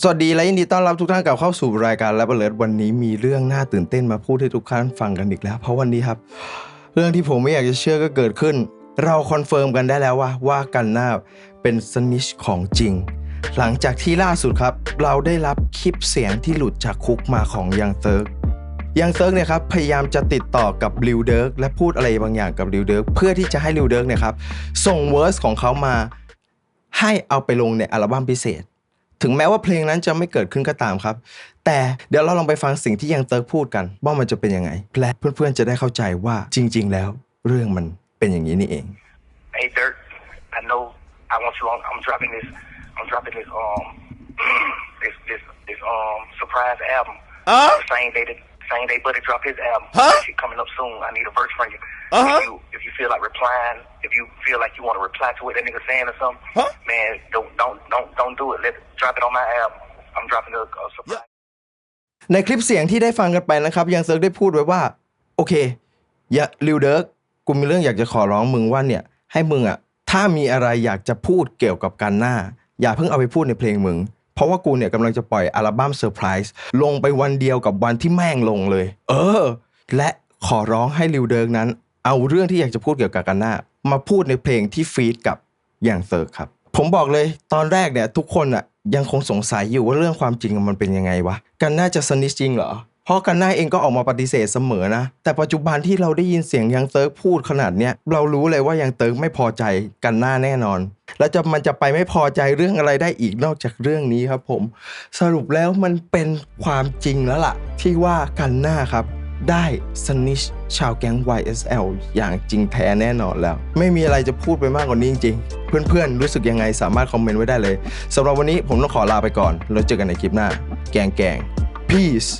สวัสดีและยินดีต้อนรับทุกท่านกลับเข้าสู่รายการแลบเบลิร์วันนี้มีเรื่องน่าตื่นเต้นมาพูดให้ทุกท่านฟังกันอีกแล้ว เพราะวันนี้ครับ เรื่องที่ผมไม่อยากจะเชื่อก็เกิดขึ้น เราคอนเฟิร์มกันได้แล้วว่าว่ากันหน้าเป็นสนิชของจริง หลังจากที่ล่าสุดครับ เราได้รับคลิปเสียงที่หลุดจากคุกมาของยังเซิร์กยังเซิร์กเนี่ยครับพยายามจะติดต่อกับลิวเดิร์กและพูดอะไรบางอย่างกับลิวเดิร์กเพื่อที่จะให้ลิวเดิร์กเนี่ยครับส่งเวอร์สของเขามาให้เอาไปลงในอัลบั้มพิเศษ ถึงแม้ว่าเพลงนั้นจะไม่เกิดขึ้นก็ตามครับ แต่เดี๋ยวเราลองไปฟังสิ่งที่ยังเติร์กพูดกันว่ามันจะเป็นยังไงและเพื่อนๆจะได้เข้าใจว่าจริง ๆ แล้วเรื่องมันเป็นอย่างนี้นี่เอง Hey Dirk, I know I want you on. I'm dropping this. I'm dropping this um this this this um surprise album. Uh-huh. The Same day that same day Buddy dropped his album. Huh? That shit coming up soon. I need a verse from you. Uh-huh. If you if you feel like replying, if you feel like you want to reply to what that nigga saying or something, Huh? man, don't don't don't don't do it. Let drop it on my album. I'm dropping a, a surprise. ในคลิปเสียงที่ได้ฟังกันไปนะครับ ยังเซิร์กได้พูดไว้ว่า โอเค อย่าลิวเดิร์กกูมีเรื่องอยากจะขอร้องมึงว่าเนี่ย ให้มึงอะถ้ามีอะไรอยากจะพูดเกี่ยวกับการหน้า อย่าเพิ่งเอาไปพูดในเพลงมึง เพราะว่ากูเนี่ยกำลังจะปล่อยอัลบั้มเซอร์ไพรส์ลงไปวันเดียวกับวันที่แม่งลงเลย เออ และขอร้องให้ลิวเดิร์กนั้น เอาเรื่องที่อยากจะพูดเกี่ยวกับการหน้า มาพูดในเพลงที่ฟีดกับอย่างเซิร์ครับ ผมบอกเลยตอนแรกเนี่ยทุกคนอะยังคงสงสัยอยู่ว่าเรื่องความจริงมันเป็นยังไงวะกันน่าจะสนิทจริงเหรอเพราะกันน่าเองก็ออกมาปฏิเสธเสมอนะ แต่ปัจจุบันที่เราได้ยินเสียงยังเติร์กพูดขนาดเนี้ยเรารู้เลยว่ายังเติร์กไม่พอใจกันหน้าแน่นอน แล้วจะมันจะไปไม่พอใจเรื่องอะไรได้อีกนอกจากเรื่องนี้ครับผม สรุปแล้วมันเป็นความจริงแล้วล่ะ ที่ว่ากันหน้าครับ ได้สนิชชาวแก๊ง YSL อย่างจริงแท้แน่นอนแล้ว ไม่มีอะไรจะพูดไปมากกว่านี้จริงๆ เพื่อนๆ รู้สึกยังไงสามารถคอมเมนต์ไว้ได้เลยสำหรับวันนี้ผมต้องขอลาไปก่อน แล้วเจอกันในคลิปหน้า แกงแกง peace